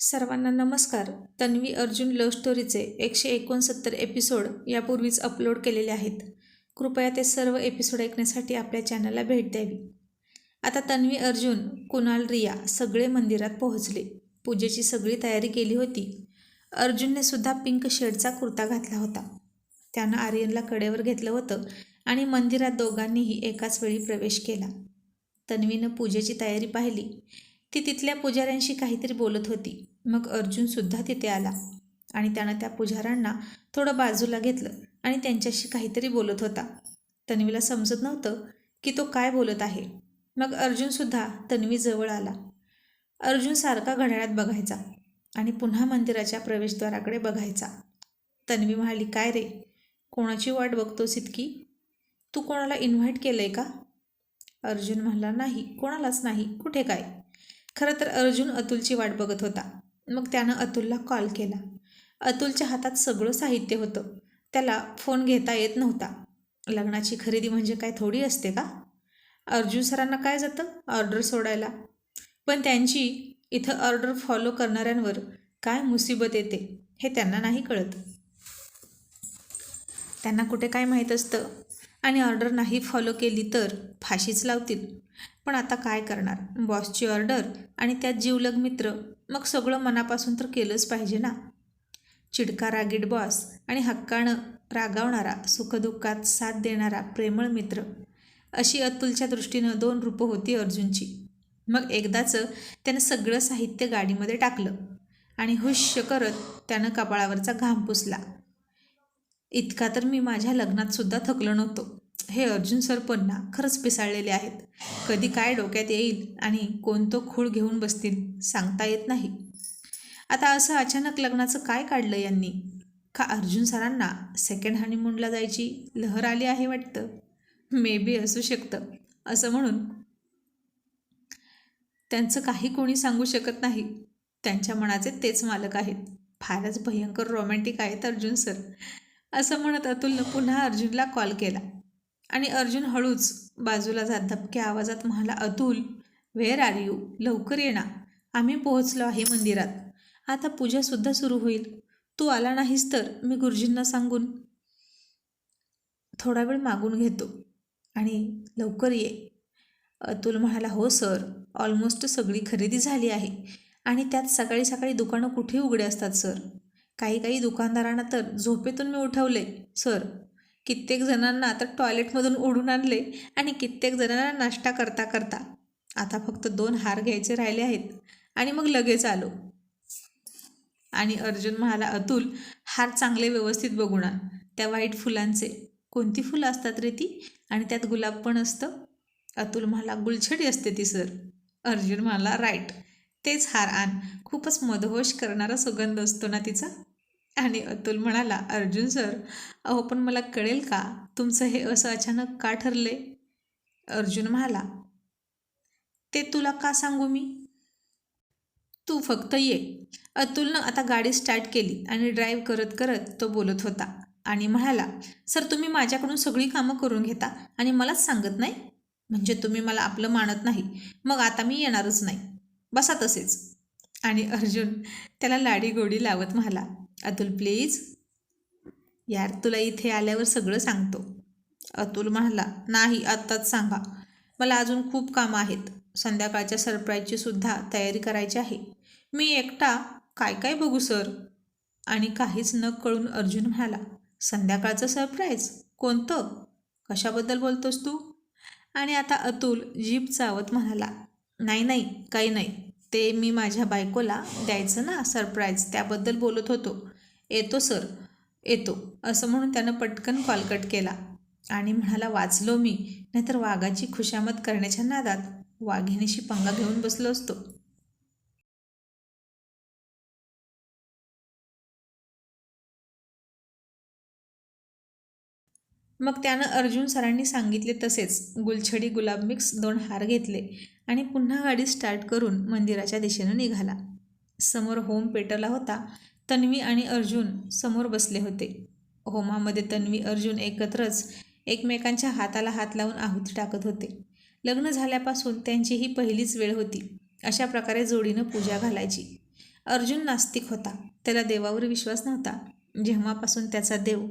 सर्वांना नमस्कार. तन्वी अर्जुन लव्ह स्टोरीचे एकशे एकोणसत्तर एपिसोड यापूर्वीच अपलोड केलेले आहेत. कृपया ते सर्व एपिसोड ऐकण्यासाठी आपल्या चॅनलला भेट द्यावी. आता तन्वी अर्जुन कुणाल रिया सगळे मंदिरात पोहोचले. पूजेची सगळी तयारी केली होती. अर्जुनने सुद्धा पिंक शेडचा कुर्ता घातला होता. त्यानं आर्यनला कडेवर घेतलं होतं आणि मंदिरात दोघांनीही एकाच वेळी प्रवेश केला. तन्वीनं पूजेची तयारी पाहिली. ती तिथल्या पुजाऱ्यांशी काहीतरी बोलत होती. मग अर्जुनसुद्धा तिथे आला आणि त्यानं त्या पुजाऱ्यांना थोडं बाजूला घेतलं आणि त्यांच्याशी काहीतरी बोलत होता. तन्वीला समजत नव्हतं की तो काय बोलत आहे. मग अर्जुनसुद्धा तन्वीजवळ आला. अर्जुन सारखा घड्याळात बघायचा आणि पुन्हा मंदिराच्या प्रवेशद्वाराकडे बघायचा. तन्वी म्हणाली काय रे? कोणाची वाट बघतोस इतकी? तू कोणाला इन्व्हाइट केलं आहे का? अर्जुन म्हणला नाही कोणालाच नाही. कुठे काय? खरं तर अर्जुन अतुलची वाट बघत होता. मग त्यानं अतुलला कॉल केला. अतुलच्या हातात सगळं साहित्य होतं. त्याला फोन घेता येत नव्हता. लग्नाची खरेदी म्हणजे काय थोडी असते का? अर्जुन सरांना काय जातं? ऑर्डर सोडायला. पण त्यांची इथं ऑर्डर फॉलो करणाऱ्यांवर काय मुसीबत येते हे त्यांना नाही कळत. त्यांना कुठे काय माहीत असतं? आणि ऑर्डर नाही फॉलो केली तर फाशीच लावतील. पण आता काय करणार? बॉसची ऑर्डर आणि त्यात जीवलग मित्र मग सगळं मनापासून तर केलंच पाहिजे ना? चिडका रागीट बॉस आणि हक्कानं रागावणारा सुखदुःखात साथ देणारा प्रेमळ मित्र. अशी अतुलच्या दृष्टीनं दोन रूपं होती अर्जुनची. मग एकदाचं त्यानं सगळं साहित्य गाडीमध्ये टाकलं आणि हुश्य करत त्यानं कपाळावरचा घाम पुसला. इतका तर मी माझ्या लग्नात सुद्धा थकलो नव्हतो. हे अर्जुन सर खरंच पिसाळलेले आहेत. कधी काय डोक्यात येईल आणि कोणतं खूळ घेऊन बसतील सांगता येत नाही. आता असं अचानक लग्नाचं काय काढलं यांनी? का अर्जुन सरांना सेकंड हनीमूनला जायची लहर आली आहे वाटतं? मे बी असू शकतं. असं म्हणून त्यांचं काही कोणी सांगू शकत नाही. त्यांच्या मनाचे तेच मालक आहेत. फारच भयंकर रोमॅन्टिक आहेत अर्जुन सर. असं म्हणत अतुलनं पुन्हा अर्जुनला कॉल केला. आणि अर्जुन हळूच बाजूला जात धपक्या आवाजात म्हणाला अतुल वेअर आर यू लवकर ये ना. आम्ही पोहोचलो आहे मंदिरात. आता पूजासुद्धा सुरू होईल. तू आला नाहीस तर मी गुरुजींना सांगून थोडा वेळ मागून घेतो आणि लवकर ये. अतुल म्हणाला हो सर ऑलमोस्ट सगळी खरेदी झाली आहे आणि त्यात सकाळी सकाळी दुकानं कुठे उघडे असतात सर काही काही दुकानदारांना तर झोपेतून मी उठवले सर कित्येक जणांना तर टॉयलेटमधून उडून आणले आणि कित्येक जणांना नाश्ता करता करता. आता फक्त दोन हार घ्यायचे राहिले आहेत आणि मग लगेच आलो. आणि अर्जुन म्हणाला अतुल हार चांगले व्यवस्थित बघून आण. त्या वाईट फुलांचे. कोणती फुलं असतात रे ती? आणि त्यात गुलाब पण असतं? अतुल म्हणाला गुलछडी असते ती सर. अर्जुन म्हणाला राईट. तेच हार आण. खूपच मदहोश करणारा सुगंध असतो ना तिचा? आणि अतुल म्हणाला अर्जुन सर अहो पण मला कळेल का? तुमचं हे असं अचानक का ठरले अर्जुन म्हणाला ते तुला का सांगू मी? तू फक्त ये. अतुलनं आता गाडी स्टार्ट केली आणि ड्राईव्ह करत करत तो बोलत होता आणि म्हणाला सर तुम्ही माझ्याकडून सगळी कामं करून घेता आणि मलाच सांगत नाही? म्हणजे तुम्ही मला आपलं मानत नाही. मग आता मी येणारच नाही. बसा तसेच. आणि अर्जुन त्याला लाडी गोडी लावत म्हणाला अतुल प्लीज यार तुला इथे आल्यावर सगळं सांगतो. अतुल म्हणाला नाही आत्ताच सांगा. मला अजून खूप कामं आहेत. संध्याकाळच्या सरप्राईजची सुद्धा तयारी करायची आहे. मी एकटा काय काय बघू सर आणि काहीच न कळून अर्जुन म्हणाला संध्याकाळचं सरप्राईज कोणतं? कशाबद्दल बोलतोस तू? आणि आता अतुल जीप चावत म्हणाला नाही नाही काही नाही. ते मी माझ्या बायकोला द्यायचं ना सरप्राईज त्याबद्दल बोलत होतो. येतो सर. येतो असं म्हणून त्यानं पटकन कॉलकट केला आणि म्हणाला वाचलो मी. नाहीतर वाघाची खुशामत करण्याच्या नादात वाघिणीशी पंगा घेऊन बसलो असतो. मग त्यानं अर्जुन सरांनी सांगितले तसेच गुलछडी गुलाब मिक्स दोन हार घेतले आणि पुन्हा गाडी स्टार्ट करून मंदिराच्या दिशेनं निघाला. समोर होम पेटवला होता. तन्वी आणि अर्जुन समोर बसले होते. होमामध्ये तन्वी अर्जुन एकत्रच एकमेकांच्या हाताला हात लावून आहुती टाकत होते. लग्न झाल्यापासून त्यांची ही पहिलीच वेळ होती. अशा प्रकारे जोडीनं पूजा घालायची. अर्जुन नास्तिक होता. त्याला देवावर विश्वास नव्हता. जेव्हापासून त्याचा देव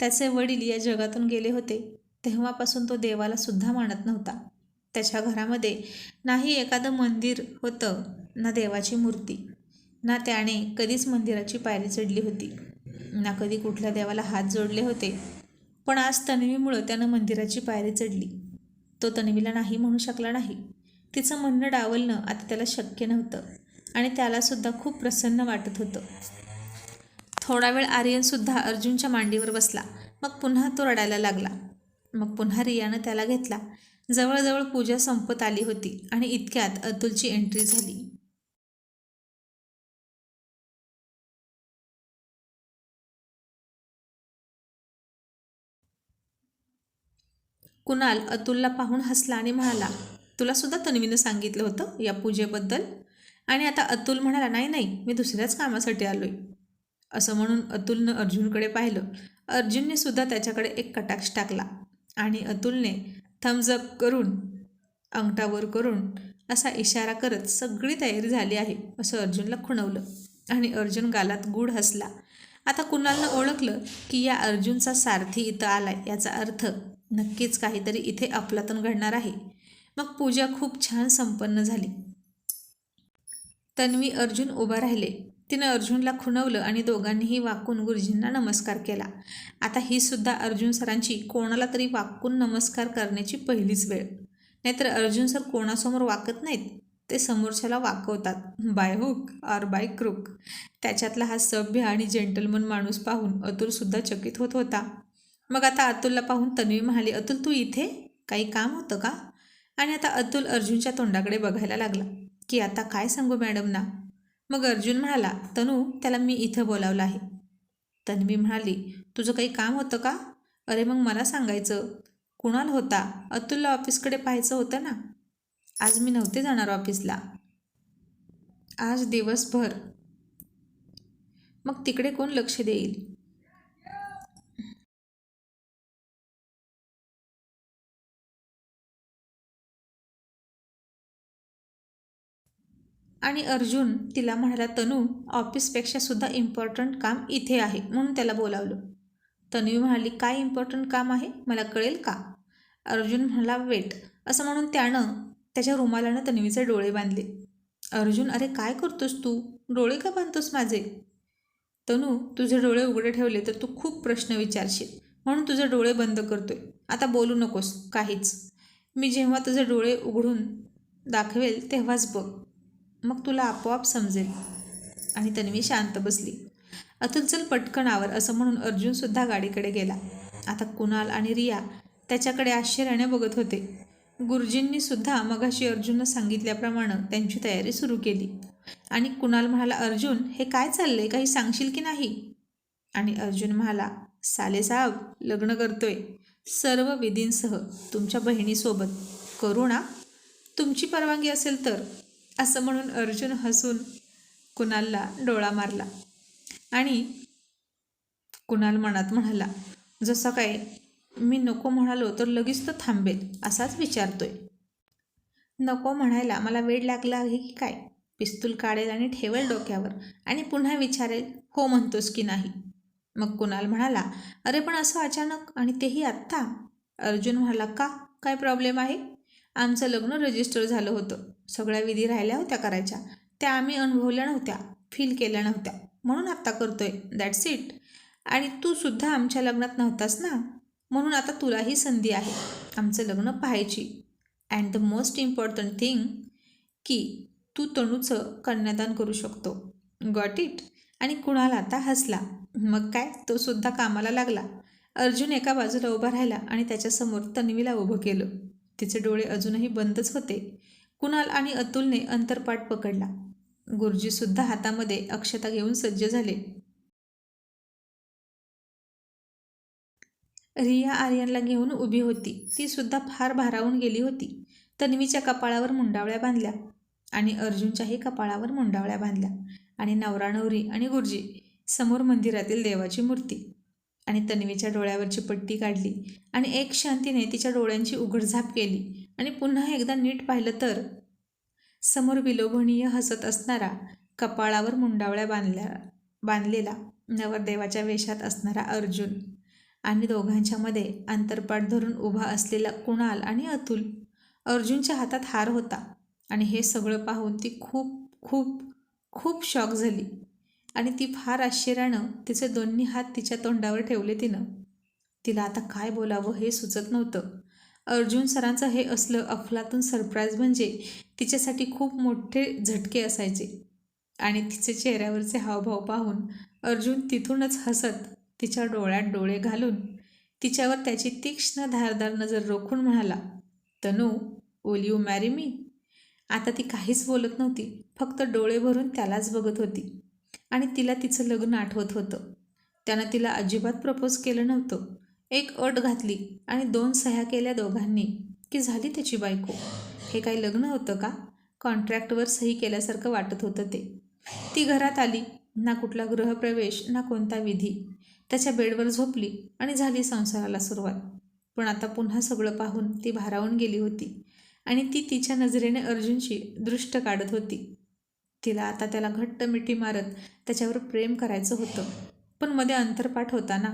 त्याचे वडील या जगातून गेले होते तेव्हापासून तो देवाला सुद्धा मानत नव्हता. त्याच्या घरामध्ये नाही एखादं मंदिर होतं ना देवाची मूर्ती. ना त्याने कधीच मंदिराची पायरी चढली होती ना कधी कुठल्या देवाला हात जोडले होते. पण आज तन्वीमुळं त्यानं मंदिराची पायरी चढली. तो तन्वीला नाही म्हणू शकला नाही. तिचं म्हणणं डावलणं आता त्याला शक्य नव्हतं आणि त्यालासुद्धा खूप प्रसन्न वाटत होतं. थोडा वेळ आर्यनसुद्धा अर्जुनच्या मांडीवर बसला. मग पुन्हा तो रडायला लागला. मग पुन्हा रियानं त्याला घेतला. जवळजवळ पूजा संपत आली होती आणि इतक्यात अतुलची एंट्री झाली. कुणाल अतुलला पाहून हसला आणि म्हणाला तुला सुद्धा तन्वीनं सांगितलं होतं या पूजेबद्दल? आणि आता अतुल म्हणाला नाही नाही मी दुसऱ्याच कामासाठी आलो आहे असं म्हणून अतुलनं अर्जुनकडे पाहिलं. अर्जुनने सुद्धा त्याच्याकडे एक कटाक्ष टाकला आणि अतुलने थम्सअप करून अंगठावर करून असा इशारा करत सगळी तयारी झाली आहे असं अर्जुनला खुणवलं. आणि अर्जुन गालात गूढ हसला. आता कुणालनं ओळखलं की या अर्जुनचा सारथी इथं आलाय याचा अर्थ नक्कीच काहीतरी इथे अफलातून घडणार आहे. मग पूजा खूप छान संपन्न झाली. तन्वी अर्जुन उभा राहिले. तिनं अर्जुनला खुणवलं आणि दोघांनीही वाकून गुरुजींना नमस्कार केला. आता ही सुद्धा अर्जुन सरांची कोणाला तरी वाकून नमस्कार करण्याची पहिलीच वेळ. नाहीतर अर्जुन सर कोणासमोर वाकत नाहीत? ते समोरच्याला वाकवतात. By hook or by crook. त्याच्यातला हा सभ्य आणि जेंटलमन माणूस पाहून अतुलसुद्धा चकित होत होता. मग आता अतुलला पाहून तन्वी म्हणाली अतुल तू इथे? काही काम होतं का? आणि आता अतुल अर्जुनच्या तोंडाकडे बघायला लागला की आता काय सांगू मॅडमना? मग अर्जुन म्हणाला तनू त्याला मी इथं बोलावलं आहे. तन्वी म्हणाली तुझं काही काम होतं का? अरे मग मला सांगायचं. कुणाल होता? अतुलला ऑफिसकडे पाहायचं होतं ना? आज मी नव्हते जाणार ऑफिसला. आज दिवसभर. मग तिकडे कोण लक्ष देईल? आणि अर्जुन तिला म्हणाला तनू ऑफिसपेक्षा सुद्धा इम्पॉर्टंट काम इथे आहे. म्हणून त्याला बोलावलं. तन्वी म्हणाली काय इम्पॉर्टंट काम आहे? मला कळेल का? अर्जुन म्हणाला वेट. असं म्हणून त्यानं त्याच्या रुमालानं तन्वीचे डोळे बांधले. अर्जुन अरे काय करतोस तू? डोळे का बांधतोस माझे? तनू तुझे डोळे उघडे ठेवले तर तू खूप प्रश्न विचारशील. म्हणून तुझे डोळे बंद करतोय. आता बोलू नकोस काहीच. मी जेव्हा तुझे डोळे उघडून दाखवेल तेव्हाच बघ. मग तुला आपोआप समजेल. आणि तन्वी शांत बसली. अतुल चल पटकन आवर असं म्हणून अर्जुनसुद्धा गाडीकडे गेला. आता कुणाल आणि रिया त्याच्याकडे आश्चर्याने बघत होते. गुरुजींनी सुद्धा मगाशी अर्जुननं सांगितल्याप्रमाणे त्यांची तयारी सुरू केली. आणि कुणाल म्हणाला अर्जुन हे काय चाललंय? काही सांगशील की नाही? आणि अर्जुन म्हणाला सालेसाहेब लग्न करतोय. सर्व विधींसह तुमच्या बहिणीसोबत करू ना? तुमची परवानगी असेल तर. असं म्हणून अर्जुन हसून कुणालला डोळा मारला. आणि कुणाल मनात म्हणाला जसं काय मी नको म्हणालो तर लगेच तर थांबेल असाच विचारतोय. नको म्हणायला मला वेळ लागला आहे की काय? पिस्तूल काढेल आणि ठेवेल डोक्यावर आणि पुन्हा विचारेल हो म्हणतोस की नाही? मग कुणाल म्हणाला अरे पण असं अचानक आणि तेही आत्ता? अर्जुन म्हणाला का? काय प्रॉब्लेम आहे? आमचं लग्न रजिस्टर झालं होतं. सगळ्या विधी राहिल्या होत्या करायच्या. त्या आम्ही अनुभवल्या नव्हत्या. फील केल्या नव्हत्या. म्हणून आत्ता करतोय. दॅट्स इट आणि तू सुद्धा आमच्या लग्नात नव्हतास ना? म्हणून आता तुलाही संधी आहे. आमचं लग्न पाहायची. And the most important thing की तू तणूचं कन्यादान करू शकतो. गॉट इट आणि कुणाला आता हसला? मग काय? तो सुद्धा कामाला लागला. अर्जुन एका बाजूला उभा राहिला आणि त्याच्यासमोर तन्वीला उभं केलं. तिचे डोळे अजूनही बंदच होते. कुणाल आणि अतुलने अंतरपाठ पकडला. गुरुजीसुद्धा हातामध्ये अक्षता घेऊन सज्ज झाले. रिया आर्यनला घेऊन उभी होती. ती सुद्धा फार भारावून गेली होती. तन्वीच्या कपाळावर मुंडावळ्या बांधल्या आणि अर्जुनच्याही कपाळावर मुंडावळ्या बांधल्या आणि नवरा नवरी आणि गुरुजी समोर मंदिरातील देवाची मूर्ती. आणि तन्वीच्या डोळ्यावरची पट्टी काढली आणि एक शांतीने तिच्या डोळ्यांची उघडझाप केली. आणि पुन्हा एकदा नीट पाहिलं तर समोर विलोभनीय हसत असणारा कपाळावर मुंडावळ्या बांधल्या बांधलेला नवरदेवाच्या वेशात असणारा अर्जुन आणि दोघांच्यामध्ये अंतरपाठ धरून उभा असलेला कुणाल आणि अतुल. अर्जुनच्या हातात हार होता आणि हे सगळं पाहून ती खूप खूप खूप शॉक झाली. आणि ती फार आश्चर्यानं तिचे दोन्ही हात तिच्या तोंडावर ठेवले तिनं. तिला आता काय बोलावं हे सुचत नव्हतं. अर्जुन सरांचं हे असलं अफलातून सरप्राईज म्हणजे तिच्यासाठी खूप मोठे झटके असायचे. आणि तिचे चेहऱ्यावरचे हावभाव पाहून अर्जुन तिथूनच हसत तिच्या डोळ्यात डोळे घालून तिच्यावर त्याची तीक्ष्ण धारदार नजर रोखून म्हणाला तनू ओल यू मॅरी मी आता ती काहीच बोलत नव्हती फक्त डोळे भरून त्यालाच बघत होती. आणि तिला तिचं लग्न आठवत होतं. त्यानं तिला अजिबात प्रपोज केलं नव्हतं. एक अट घातली आणि दोन सह्या केल्या दोघांनी की झाली त्याची बायको. हे काही लग्न होतं का? कॉन्ट्रॅक्टवर सही केल्यासारखं वाटत होतं ते. ती घरात आली. ना कुठला गृहप्रवेश ना कोणता विधी. त्याच्या बेडवर झोपली आणि झाली संसाराला सुरुवात. पण आता पुन्हा सगळं पाहून ती भारावून गेली होती आणि ती तिच्या नजरेने अर्जुनची दृष्ट काढत होती. तिला आता त्याला घट्ट मिठी मारत त्याच्यावर प्रेम करायचं होतं. पण मध्ये अंतरपाठ होता ना.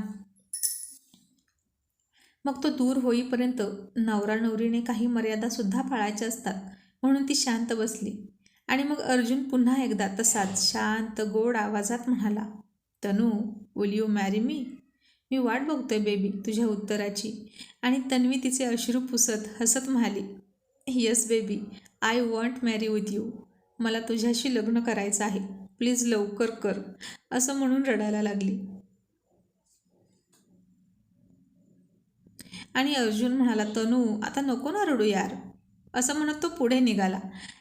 मग तो दूर होईपर्यंत नवरा नवरीने काही मर्यादासुद्धा पाळायच्या असतात. म्हणून ती शांत बसली. आणि मग अर्जुन पुन्हा एकदा तसाच शांत गोड आवाजात म्हणाला Tanu will you marry me मी वाट बघतोय बेबी तुझ्या उत्तराची. आणि तन्वी तिचे अश्रू पुसत हसत म्हणाली yes baby I want marry with you मला तुझ्याशी लग्न करायचं आहे. प्लीज लवकर कर. असं म्हणून रडायला लागली. आणि अर्जुन म्हणाला तनू आता नको ना रडू यार. असं म्हणत तो पुढे निघाला.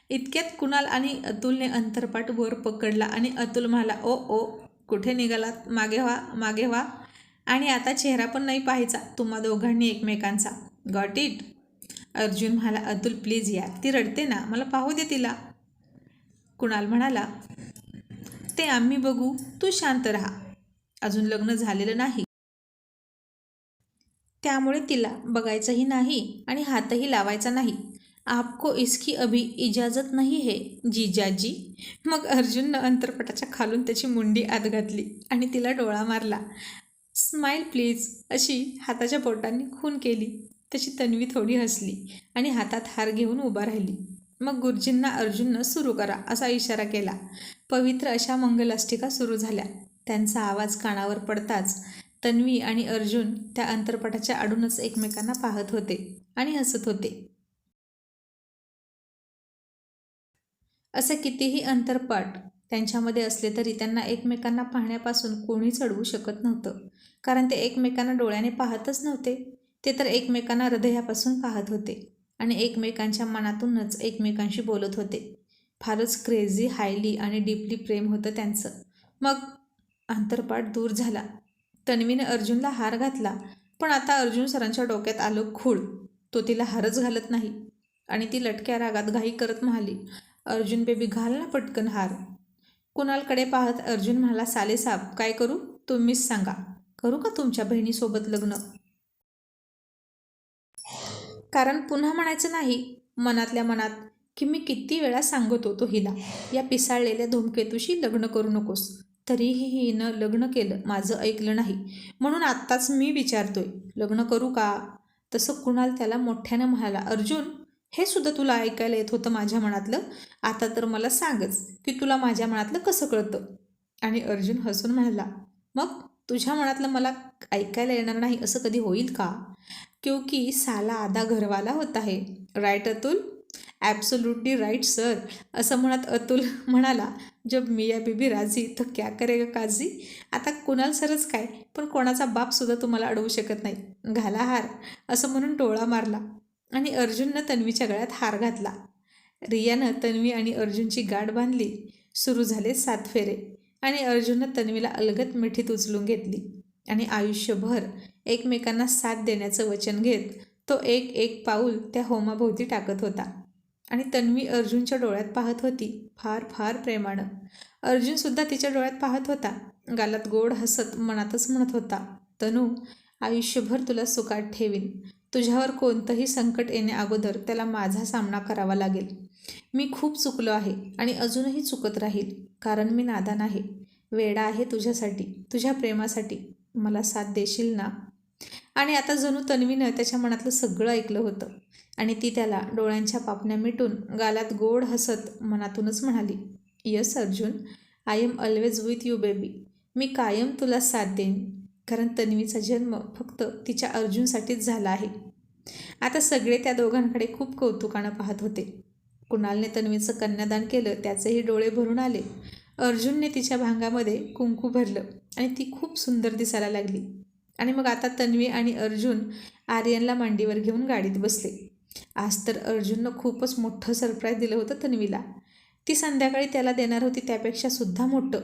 इतक्यात कुणाल आणि अतुलने अंतरपाट वर पकडला आणि अतुल म्हणाला ओ ओ कुठे निघालात? मागे व्हा मागे व्हा. आणि आता चेहरा पण नाही पाहायचा तुम्हा दोघांनी एकमेकांचा. गॉट इट अर्जुन म्हणाला अतुल प्लीज यार ती रडते ना मला पाहू दे तिला. कुणाल म्हणाला ते आम्ही बघू तू शांत राहा. अजून लग्न झालेलं नाही. त्यामुळे तिला बघायचंही नाही आणि हातही लावायचा नाही. आपको इसकी अभी इजाजत नाही हे जीजाजी. मग अर्जुननं अंतरपटाच्या खालून त्याची मुंडी आत घातली आणि तिला डोळा मारला. स्माईल प्लीज अशी हाताच्या बोटांनी खून केली. तशी तन्वी थोडी हसली आणि हातात हार घेऊन उभा राहिली. मग गुरुजींना अर्जुननं सुरू करा असा इशारा केला. पवित्र अशा मंगलाष्टिका सुरू झाल्या. त्यांचा आवाज कानावर पडताच तन्वी आणि अर्जुन त्या अंतरपटाच्या आडूनच एकमेकांना पाहत होते आणि हसत होते. असे कितीही अंतरपट त्यांच्यामध्ये असले तरी त्यांना एकमेकांना पाहण्यापासून कोणी चढवू शकत नव्हतं. कारण ते एकमेकांना डोळ्याने पाहतच नव्हते. ते तर एकमेकांना हृदयापासून पाहत होते. आणि एकमेकांच्या मनातूनच एकमेकांशी बोलत होते. फारच क्रेझी हायली आणि डीपली प्रेम होतं त्यांचं. मग अंतरपाठ दूर झाला. तन्वीने अर्जुनला हार घातला पण आता अर्जुन सरांच्या डोक्यात आलं खूळ. तो तिला हारच घालत नाही. आणि ती लटक्या रागात घाई करत म्हणाली अर्जुन बेबी घाल ना पटकन हार. कुणालकडे पाहत अर्जुन म्हणाला सालेसाब काय करू? तुम्हीच सांगा. करू का तुमच्या बहिणीसोबत लग्न? कारण पुन्हा म्हणायचं नाही मनातल्या मनात की मी किती वेळा सांगत होतो हिला या पिसाळलेल्या धूमकेतूशी लग्न करू नकोस. तरीही हिनं लग्न केलं माझं ऐकलं नाही. म्हणून आत्ताच मी विचारतोय लग्न करू का? तसं कुणाल त्याला मोठ्यानं म्हणाला अर्जुन हे सुद्धा तुला ऐकायला येत होतं माझ्या मनातलं? आता तर मला सांगच की तुला माझ्या मनातलं कसं कळतं? आणि अर्जुन हसून म्हणाला मग तुझ्या मनातलं मला ऐकायला येणार नाही असं कधी होईल का? क्योंकि साला आधा घरवाला होता है. Right Atul? Absolutely right sir असं म्हणत अतुल म्हणाला जब मिया बीबी राजी तर क्या करेगा काजी? आता कुणाल सरच काय? पण कोणाचा बापसुद्धा तुम्हाला अडवू शकत नाही. घाला हार. असं म्हणून टोळा मारला आणि अर्जुननं तन्वीच्या गळ्यात हार घातला. रियानं तन्वी आणि अर्जुनची गाठ बांधली. सुरू झाले सात फेरे आणि अर्जुननं तन्वीला अलगत मिठीत उचलून घेतली. आणि आयुष्यभर एकमेकांना साथ देण्याचं वचन घेत तो एक एक पाऊल त्या होमाभोवती टाकत होता. आणि तन्वी अर्जुनच्या डोळ्यात पाहत होती फार फार प्रेमानं. अर्जुनसुद्धा तिच्या डोळ्यात पाहत होता गालात गोड हसत मनातच म्हणत होता तनू आयुष्यभर तुला सुखात ठेवीन. तुझ्यावर कोणतंही संकट येणे अगोदर त्याला माझा सामना करावा लागेल. मी खूप चुकलो आहे आणि अजूनही चुकत राहील कारण मी नादान आहे. वेडा आहे तुझ्यासाठी तुझ्या प्रेमासाठी. मला साथ देशील ना? आणि आता जणू तन्वीनं त्याच्या मनातलं सगळं ऐकलं होतं. आणि ती त्याला डोळ्यांच्या पापण्या मिटून गालात गोड हसत मनातूनच म्हणाली yes Arjun I am always with you baby मी कायम तुला साथ देईन. कारण तन्वीचा जन्म फक्त तिच्या अर्जुनसाठीच झाला आहे. आता सगळे त्या दोघांकडे खूप कौतुकानं पाहत होते. कुणालने तन्वीचं कन्यादान केलं त्याचेही डोळे भरून आले. अर्जुनने तिच्या भांगामध्ये कुंकू भरलं आणि ती खूप सुंदर दिसायला लागली. आणि मग आता तन्वी आणि अर्जुन आर्यनला मांडीवर घेऊन गाडीत बसले. आज तर अर्जुननं खूपच मोठं सरप्राईज दिलं होतं तन्वीला. ती संध्याकाळी त्याला देणार होती त्यापेक्षा सुद्धा मोठं.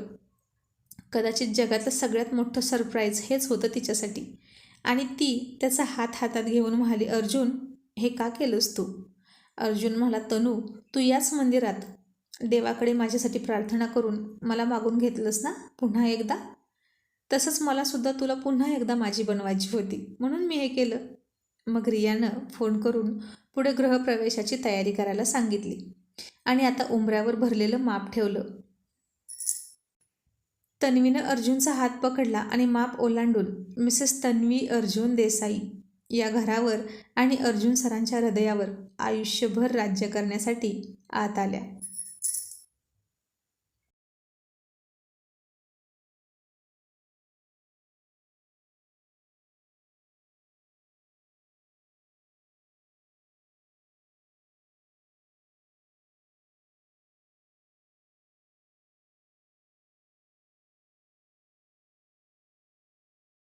कदाचित जगातलं सगळ्यात मोठं सरप्राईज हेच होतं तिच्यासाठी. आणि ती त्याचा हात हातात घेऊन म्हणाली अर्जुन हे का केलंस तू? अर्जुन म्हणाला तनू तू याच मंदिरात देवाकडे माझ्यासाठी प्रार्थना करून मला मागून घेतलंस ना? पुन्हा एकदा? तसंच मलासुद्धा तुला पुन्हा एकदा माझी बनवायची होती. म्हणून मी हे केलं. मग रियानं फोन करून पुढे गृहप्रवेशाची तयारी करायला सांगितली. आणि आता उंबऱ्यावर भरलेलं माप ठेवलं. तन्वीनं अर्जुनचा हात पकडला आणि माप ओलांडून मिसेस तन्वी अर्जुन देसाई या घरावर आणि अर्जुन सरांच्या हृदयावर आयुष्यभर राज्य करण्यासाठी आत आल्या.